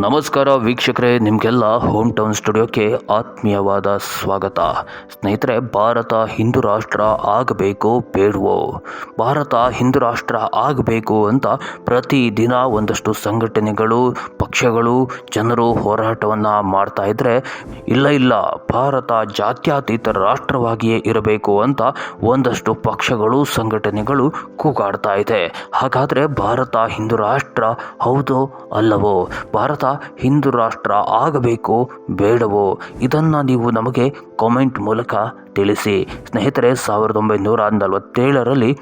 ನಮಸ್ಕಾರ ವೀಕ್ಷಕರೇ, ನಿಮಗೆಲ್ಲ ಹೋಮ್ ಟೌನ್ ಸ್ಟುಡಿಯೋಕ್ಕೆ ಆತ್ಮೀಯವಾದ ಸ್ವಾಗತ. ಸ್ನೇಹಿತರೆ, ಭಾರತ ಹಿಂದೂ ರಾಷ್ಟ್ರ ಆಗಬೇಕು ಬೇಡವೋ? ಭಾರತ ಹಿಂದೂ ರಾಷ್ಟ್ರ ಆಗಬೇಕು ಅಂತ ಪ್ರತಿದಿನ ಒಂದಷ್ಟು ಸಂಘಟನೆಗಳು ಪಕ್ಷಗಳು ಜನರು ಹೋರಾಟವನ್ನು ಮಾಡ್ತಾ ಇದ್ದರೆ ಇಲ್ಲ ಇಲ್ಲ, ಭಾರತ ಜಾತ್ಯತೀತ ರಾಷ್ಟ್ರವಾಗಿಯೇ ಇರಬೇಕು ಅಂತ ಒಂದಷ್ಟು ಪಕ್ಷಗಳು, ಸಂಘಟನೆಗಳು ಕೂಗಾಡ್ತಾ ಇದೆ. ಹಾಗಾದರೆ ಭಾರತ ಹಿಂದೂ ರಾಷ್ಟ್ರ ಹೌದೋ ಅಲ್ಲವೋ? ಭಾರತ ಹಿಂದೂ ರಾಷ್ಟ್ರ ಆಗಬೇಕು ಬೇಡವೋ? ಇದನ್ನು ನೀವು ನಮಗೆ ಕಾಮೆಂಟ್ ಮೂಲಕ ತಿಳಿಸಿ. ಸ್ನೇಹಿತರೆ, ಸಾವಿರದ ಒಂಬೈನೂರ ನಲವತ್ತೇಳರಲ್ಲಿ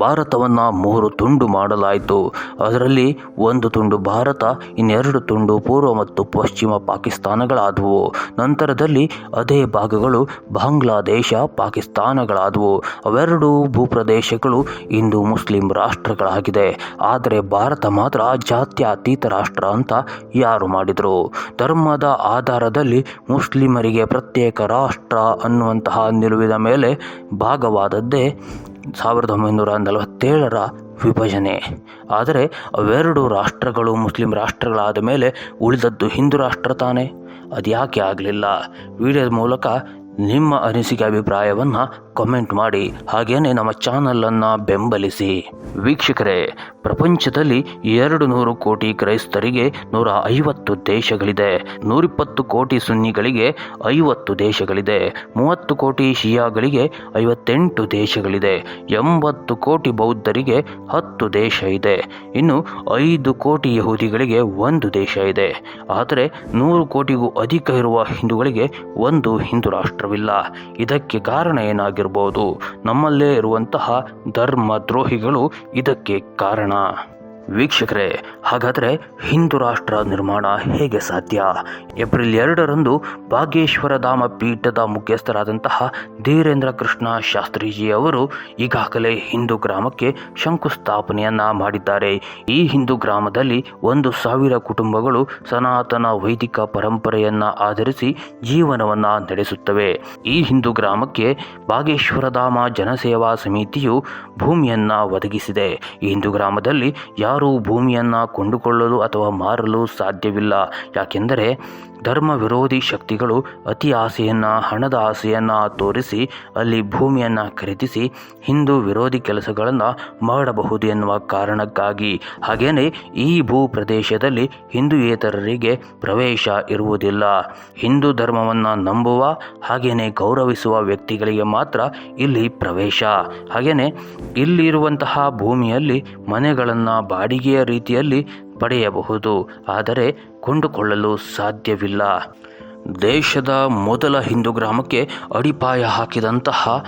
ಭಾರತವನ್ನು ಮೂರು ತುಂಡು ಮಾಡಲಾಯಿತು. ಅದರಲ್ಲಿ ಒಂದು ತುಂಡು ಭಾರತ, ಇನ್ನೆರಡು ತುಂಡು ಪೂರ್ವ ಮತ್ತು ಪಶ್ಚಿಮ ಪಾಕಿಸ್ತಾನಗಳಾದವು. ನಂತರದಲ್ಲಿ ಅದೇ ಭಾಗಗಳು ಬಾಂಗ್ಲಾದೇಶ, ಪಾಕಿಸ್ತಾನಗಳಾದವು. ಅವೆರಡೂ ಭೂಪ್ರದೇಶಗಳು ಇಂದು ಮುಸ್ಲಿಂ ರಾಷ್ಟ್ರಗಳಾಗಿದೆ ಆದರೆ ಭಾರತ ಮಾತ್ರ ಜಾತ್ಯತೀತ ರಾಷ್ಟ್ರ ಅಂತ ಯಾರು ಮಾಡಿದರು? ಧರ್ಮದ ಆಧಾರದಲ್ಲಿ ಮುಸ್ಲಿಮರಿಗೆ ಪ್ರತ್ಯೇಕ ರಾಷ್ಟ್ರ ಅನ್ನುವಂತಹ ನಿಲುವಿನ ಮೇಲೆ ಭಾಗವಾದದ್ದೇ ಸಾವಿರದ ಒಂಬೈನೂರ ನಲವತ್ತೇಳರ ವಿಭಜನೆ. ಆದರೆ ಅವೆರಡು ರಾಷ್ಟ್ರಗಳು ಮುಸ್ಲಿಂ ರಾಷ್ಟ್ರಗಳಾದ ಮೇಲೆ ಉಳಿದದ್ದು ಹಿಂದೂ ರಾಷ್ಟ್ರ ತಾನೇ. ಅದ್ಯಾಕೆ ಆಗಲಿಲ್ಲ? ವಿಡಿಯೋದ ಮೂಲಕ ನಿಮ್ಮ ಅನಿಸಿಕೆ ಅಭಿಪ್ರಾಯವನ್ನು ಕಮೆಂಟ್ ಮಾಡಿ. ಹಾಗೇನೆ ನಮ್ಮ ಚಾನಲನ್ನು ಬೆಂಬಲಿಸಿ. ವೀಕ್ಷಕರೇ, ಪ್ರಪಂಚದಲ್ಲಿ ಎರಡು ನೂರು ಕೋಟಿ ಕ್ರೈಸ್ತರಿಗೆ ನೂರ ಐವತ್ತು ದೇಶಗಳಿದೆ. ನೂರಿಪ್ಪತ್ತು ಕೋಟಿ ಸುನ್ನಿಗಳಿಗೆ ಐವತ್ತು ದೇಶಗಳಿದೆ. ಮೂವತ್ತು ಕೋಟಿ ಶಿಯಾಗಳಿಗೆ ಐವತ್ತೆಂಟು ದೇಶಗಳಿದೆ. ಎಂಬತ್ತು ಕೋಟಿ ಬೌದ್ಧರಿಗೆ ಹತ್ತು ದೇಶ ಇದೆ. ಇನ್ನು ಐದು ಕೋಟಿ ಯಹೂದಿಗಳಿಗೆ ಒಂದು ದೇಶ ಇದೆ. ಆದರೆ ನೂರು ಕೋಟಿಗೂ ಅಧಿಕ ಇರುವ ಹಿಂದೂಗಳಿಗೆ ಒಂದು ಹಿಂದೂ ರಾಷ್ಟ್ರವಿಲ್ಲ ಇದಕ್ಕೆ ಕಾರಣ ಏನಾಗಿರ್ಬೋದು? ನಮ್ಮಲ್ಲೇ ಇರುವಂತಹ ಧರ್ಮ ದ್ರೋಹಿಗಳು ಇದಕ್ಕೆ ಕಾರಣ. ವೀಕ್ಷಕರೇ, ಹಾಗಾದರೆ ಹಿಂದೂ ರಾಷ್ಟ್ರ ನಿರ್ಮಾಣ ಹೇಗೆ ಸಾಧ್ಯ? ಏಪ್ರಿಲ್ ಎರಡರಂದು ಭಾಗೇಶ್ವರ ಧಾಮ ಪೀಠದ ಮುಖ್ಯಸ್ಥರಾದಂತಹ ಧೀರೇಂದ್ರ ಕೃಷ್ಣ ಶಾಸ್ತ್ರೀಜಿ ಅವರು ಈಗಾಗಲೇ ಹಿಂದೂ ಗ್ರಾಮಕ್ಕೆ ಶಂಕುಸ್ಥಾಪನೆಯನ್ನ ಮಾಡಿದ್ದಾರೆ. ಈ ಹಿಂದೂ ಗ್ರಾಮದಲ್ಲಿ ಒಂದು ಸಾವಿರ ಕುಟುಂಬಗಳು ಸನಾತನ ವೈದಿಕ ಪರಂಪರೆಯನ್ನ ಆಧರಿಸಿ ಜೀವನವನ್ನ ನಡೆಸುತ್ತವೆ. ಈ ಹಿಂದೂ ಗ್ರಾಮಕ್ಕೆ ಭಾಗೇಶ್ವರ ಧಾಮ ಜನಸೇವಾ ಸಮಿತಿಯು ಭೂಮಿಯನ್ನ ಒದಗಿಸಿದೆ. ಈ ಹಿಂದೂ ಗ್ರಾಮದಲ್ಲಿ ಯಾರು ಭೂಮಿಯನ್ನ ಕೊಂಡುಕೊಳ್ಳಲು ಅಥವಾ ಮಾರಲು ಸಾಧ್ಯವಿಲ್ಲ. ಯಾಕೆಂದರೆ ಧರ್ಮ ವಿರೋಧಿ ಶಕ್ತಿಗಳು ಅತಿ ಆಸೆಯನ್ನು, ಹಣದ ಆಸೆಯನ್ನು ತೋರಿಸಿ, ಅಲ್ಲಿ ಭೂಮಿಯನ್ನು ಖರೀದಿಸಿ ಹಿಂದೂ ವಿರೋಧಿ ಕೆಲಸಗಳನ್ನು ಮಾಡಬಹುದು ಎನ್ನುವ ಕಾರಣಕ್ಕಾಗಿ. ಹಾಗೆಯೇ ಈ ಭೂ ಪ್ರದೇಶದಲ್ಲಿ ಹಿಂದೂಯೇತರರಿಗೆ ಪ್ರವೇಶ ಇರುವುದಿಲ್ಲ. ಹಿಂದೂ ಧರ್ಮವನ್ನು ನಂಬುವ ಹಾಗೆಯೇ ಗೌರವಿಸುವ ವ್ಯಕ್ತಿಗಳಿಗೆ ಮಾತ್ರ ಇಲ್ಲಿ ಪ್ರವೇಶ. ಹಾಗೆಯೇ ಇಲ್ಲಿರುವಂತಹ ಭೂಮಿಯಲ್ಲಿ ಮನೆಗಳನ್ನು ಬಾಡಿಗೆಯ ರೀತಿಯಲ್ಲಿ ಪಡೆಯಬಹುದು. ಆದರೆ ಕೊಂಡುಕೊಳ್ಳಲು ಸಾಧ್ಯವಿಲ್ಲ. ದೇಶದ ಮೊದಲ ಹಿಂದೂ ಗ್ರಾಮಕ್ಕೆ ಅಡಿಪಾಯ ಹಾಕಿದಂತಹ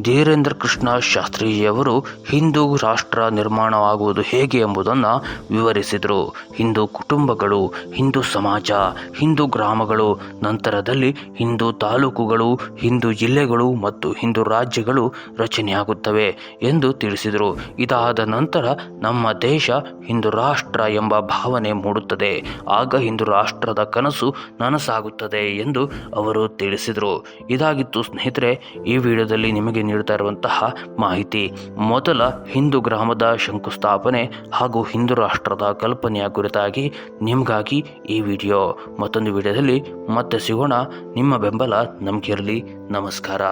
ಧೀರೇಂದ್ರ ಕೃಷ್ಣ ಶಾಸ್ತ್ರೀಜಿಯವರು ಹಿಂದೂ ರಾಷ್ಟ್ರ ನಿರ್ಮಾಣವಾಗುವುದು ಹೇಗೆ ಎಂಬುದನ್ನು ವಿವರಿಸಿದರು. ಹಿಂದೂ ಕುಟುಂಬಗಳು, ಹಿಂದೂ ಸಮಾಜ, ಹಿಂದೂ ಗ್ರಾಮಗಳು, ನಂತರದಲ್ಲಿ ಹಿಂದೂ ತಾಲೂಕುಗಳು, ಹಿಂದೂ ಜಿಲ್ಲೆಗಳು ಮತ್ತು ಹಿಂದೂ ರಾಜ್ಯಗಳು ರಚನೆಯಾಗುತ್ತವೆ ಎಂದು ತಿಳಿಸಿದರು. ಇದಾದ ನಂತರ ನಮ್ಮ ದೇಶ ಹಿಂದೂ ರಾಷ್ಟ್ರ ಎಂಬ ಭಾವನೆ ಮೂಡುತ್ತದೆ. ಆಗ ಹಿಂದೂ ರಾಷ್ಟ್ರದ ಕನಸು ನನಸಾಗುತ್ತದೆ ಎಂದು ಅವರು ತಿಳಿಸಿದರು. ಇದಾಗಿತ್ತು ಸ್ನೇಹಿತರೆ, ಈ ವಿಡಿಯೋದಲ್ಲಿ ನಿಮಗೆ ನೀಡುತ್ತಾ ಇರುವಂತಹ ಮಾಹಿತಿ. ಮೊದಲ ಹಿಂದೂ ಗ್ರಾಮದ ಶಂಕುಸ್ಥಾಪನೆ ಹಾಗೂ ಹಿಂದೂ ರಾಷ್ಟ್ರದ ಕಲ್ಪನೆಯ ಕುರಿತಾಗಿ ನಿಮಗಾಗಿ ಈ ವಿಡಿಯೋ. ಮತ್ತೊಂದು ವಿಡಿಯೋದಲ್ಲಿ ಮತ್ತೆ ಸಿಗೋಣ. ನಿಮ್ಮ ಬೆಂಬಲ ನಮಗಿರಲಿ. ನಮಸ್ಕಾರ.